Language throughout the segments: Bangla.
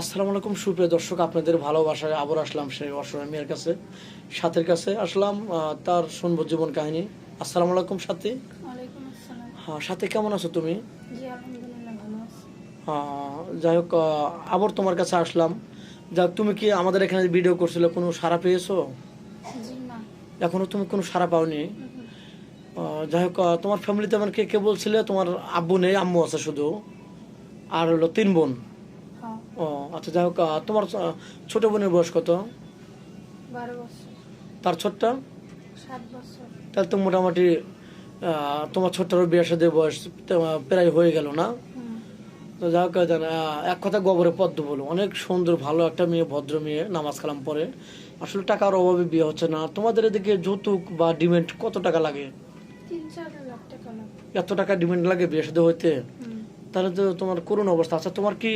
আসসালামু আলাইকুম সুপ্রিয় দর্শক আপনাদের ভালোবাসায় আবার আসলাম সেই অসহায় মেয়ের কাছে সাথের কাছে। আসলাম তার শুনব জীবন কাহিনী। আসসালামু আলাইকুম সাথী। হ্যাঁ সাথে কেমন আছো তুমি? আহ, যাই হোক আবার তোমার কাছে আসলাম। যাক তুমি কি আমাদের এখানে ভিডিও করছিলে কোনো সাড়া পেয়েছ? এখনও তুমি কোনো সাড়া পাওনি? যাই হোক তোমার ফ্যামিলিতে আমার কে কে বলছিলে? তোমার আব্বু নেই আম্মু আছে শুধু। আর হলো তিন বোন। হ্যাঁ ও আচ্ছা যাই হোক তোমার ছোট বোনের বয়স কত? তার ছোটটা? তাহলে তো মোটামুটি তোমার ছোট্টারও বিয়ের সাথে বয়স প্রায় হয়ে গেল না? তো যা হোক এক কথা গোবরে পদ্ম বলো। অনেক সুন্দর ভালো একটা মেয়ে ভদ্র মেয়ে নামাজ কালাম পরে আসলে টাকার অভাবে বিয়ে হচ্ছে না। তোমাদের এদিকে যৌতুক বা ডিমেন্ট কত টাকা লাগে? এত টাকা ডিমেন্ট লাগে বিয়ে সাথে হইতে? তাহলে তো তোমার করুণ অবস্থা। আছে তোমার কি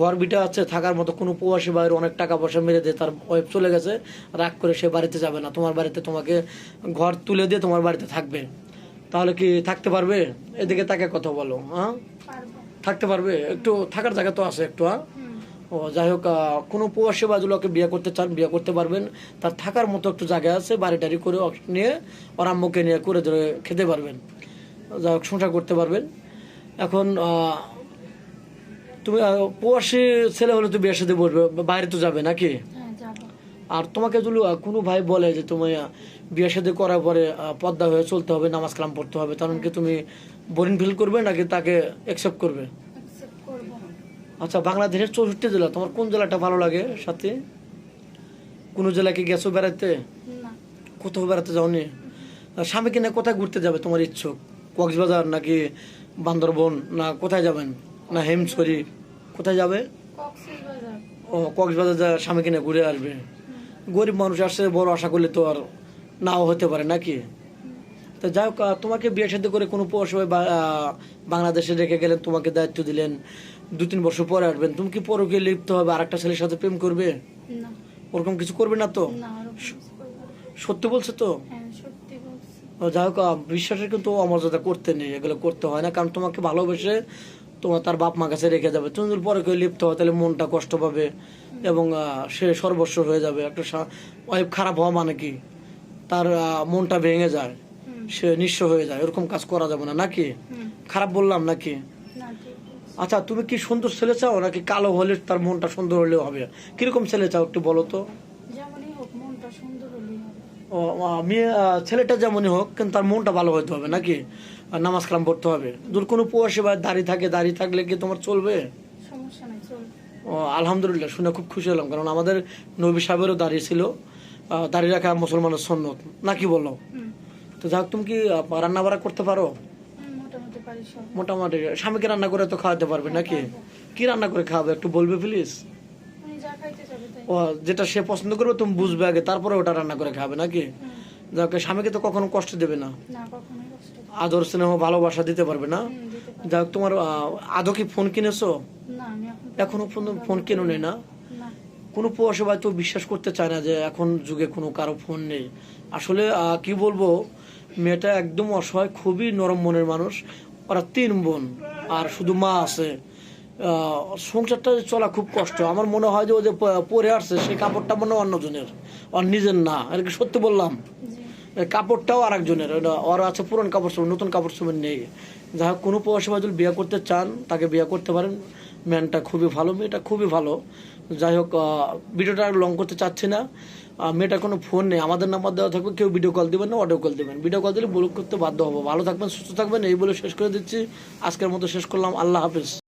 ঘর বিটা আছে থাকার মতো কোনো প্রবাসী বাইরে অনেক টাকা পয়সা মেরে দিয়ে তার ওয়েব চলে গেছে রাগ করে সে বাড়িতে যাবে না। তোমার বাড়িতে তোমাকে ঘর তুলে দিয়ে তোমার বাড়িতে থাকবে। তাহলে কি থাকতে পারবে? এদিকে তাকে কথা বলো হ্যাঁ? থাকতে পারবে? একটু থাকার জায়গা তো আছে একটু হ্যাঁ? ও যাই হোক কোনো প্রবাসী বাজুলোকে বিয়ে করতে চান বিয়ে করতে পারবেন। তার থাকার মতো একটু জায়গা আছে বাড়ি টাড়ি করে নিয়ে ওর আম্মুকে নিয়ে করে ধরে খেতে পারবেন। যাই হোক সংসার করতে পারবেন। এখন তুমি প্রবাসী ছেলে হলে তো বিয়ের সাথে বলবে বাইরে তো যাবে নাকি? হ্যাঁ আর তোমাকে যদি কোনো ভাই বলে যে তুমি আহ, বিয়ে সাথে করার পরে পদ্মা হয়ে চলতে হবে নামাজ কালাম পড়তে হবে তখন কি তুমি বোরিং ফিল করবে নাকি তাকে অ্যাকসেপ্ট করবে? আচ্ছা বাংলাদেশের চৌষট্টি জেলা তোমার কোন জেলাটা ভালো লাগে সাথে? কোন জেলায় কি গেছো বেড়াতে কোথাও বেড়াতে যাওনি? স্বামীকে নিয়ে কোথায় ঘুরতে যাবে তোমার ইচ্ছুক? কক্সবাজার নাকি বান্দরবন না কোথায় যাবেন? না হেমছড়ি কোথায় যাবে? ও কক্সবাজার যা স্বামীকে নিয়ে ঘুরে আসবে। গরিব মানুষ আসছে বড় আশা করলে তো আর নাও হতে পারে নাকি? তো যাই হোক তোমাকে বিয়ে সাথে করে কোনো বা- বাংলাদেশে রেখে গেলেন তোমাকে দায়িত্ব দিলেন দু তিন বছর পরে আসবেন। তুমি কি পরকে লিপ্ত হবে আর একটা ছেলের সাথে প্রেম করবে? ওরকম কিছু করবে না তো। সত্যি বলছে তো হ্যাঁ সত্যি বলছি ও যাই হোক বিশ্বাসের কিন্তু অমর্যাদা করতে নেই এগুলো করতে হয় না। কারণ তোমাকে ভালোবেসে তোমার তার বাপ মা কাছে রেখে যাবে। তুমি যদি পরে কেউ লিপ্ত হয় তাহলে মনটা কষ্ট পাবে এবং সে সর্বস্ব হয়ে যাবে। একটা ওয়াইফ খারাপ হওয়া মানে কি? তার মনটা ভেঙে যায়। সে নিঃস্ব হয়ে যায়। এরকম কাজ করা যাবে না নাকি? খারাপ বললাম নাকি? আচ্ছা তুমি কি সুন্দর ছেলে চাও নাকি কালো হলে তার মনটা সুন্দর হলেও হবে? কীরকম ছেলে চাও একটু বলো তো। যেমনই হোক মনটা সুন্দর হলেই মেয়ে ছেলেটা যেমনই হোক কিন্তু তার মনটা ভালো হতে হবে নাকি? নামাজ কালাম পড়তে হবে। যদি কোনো প্রবাসী বা দাড়ি থাকে দাড়ি থাকলে কি তোমার চলবে? ও আলহামদুলিল্লাহ শুনে খুব খুশি হলাম কারণ আমাদের নবী সাহেবেরও দাঁড়িয়ে ছিল দাঁড়িয়ে রাখা মুসলমানের সন্ন্যত। নাকি বলো? তো যাক তুমি কি রান্না বাড়া করতে পারো? মোটামুটি মোটামুটি স্বামীকে রান্না করে তো খাওয়াতে পারবে নাকি? কি রান্না করে খাওয়াবে একটু বলবে প্লিজ যেটা সে পছন্দ করবে তুমি বুঝবে আগে তারপরে ওটা রান্না করে খাবে নাকি? যাকে স্বামীকে তো কখনো কষ্ট দেবে না। আদর স্নেহ ভালোবাসা দিতে পারবে না। যাক তোমার আদৌ কি ফোন কিনেছো? এখনও ফোন কেনো নেই না? কোনো প্রবাসী তো বিশ্বাস করতে চায় না যে এখন যুগে কোনো কারও ফোন নেই। আসলে কি বলব মেয়েটা একদম অসহায় খুবই নরম মনের মানুষ। ওরা তিন বোন আর শুধু মা আছে। সংসারটা চলা খুব কষ্ট। আমার মনে হয় যে ও যে পরে আসছে সেই কাপড়টা মনে হয় অন্যজনের আর নিজের না। আর কি সত্যি বললাম। কাপড়টাও আর একজনের ওটা ওর আছে পুরন কাপড় চোপড় নতুন কাপড় চোপড় নেই। যাই হোক কোনো ভাই যদি বিয়ে করতে চান তাকে বিয়ে করতে পারেন। ম্যানটা খুবই ভালো মেয়েটা খুবই ভালো। যাই হোক ভিডিওটা আর লং করতে চাচ্ছি না। আহ, মেয়েটার কোনো ফোন নেই। আমাদের নাম্বার দেওয়া থাকবে কেউ ভিডিও কল দিবেন না অডিও কল দিবেন। ভিডিও কল দিলে ব্লক করতে বাধ্য হব। ভালো থাকবেন সুস্থ থাকবেন এই বলে শেষ করে দিচ্ছি। আজকের মতো শেষ করলাম। আল্লাহ হাফিজ।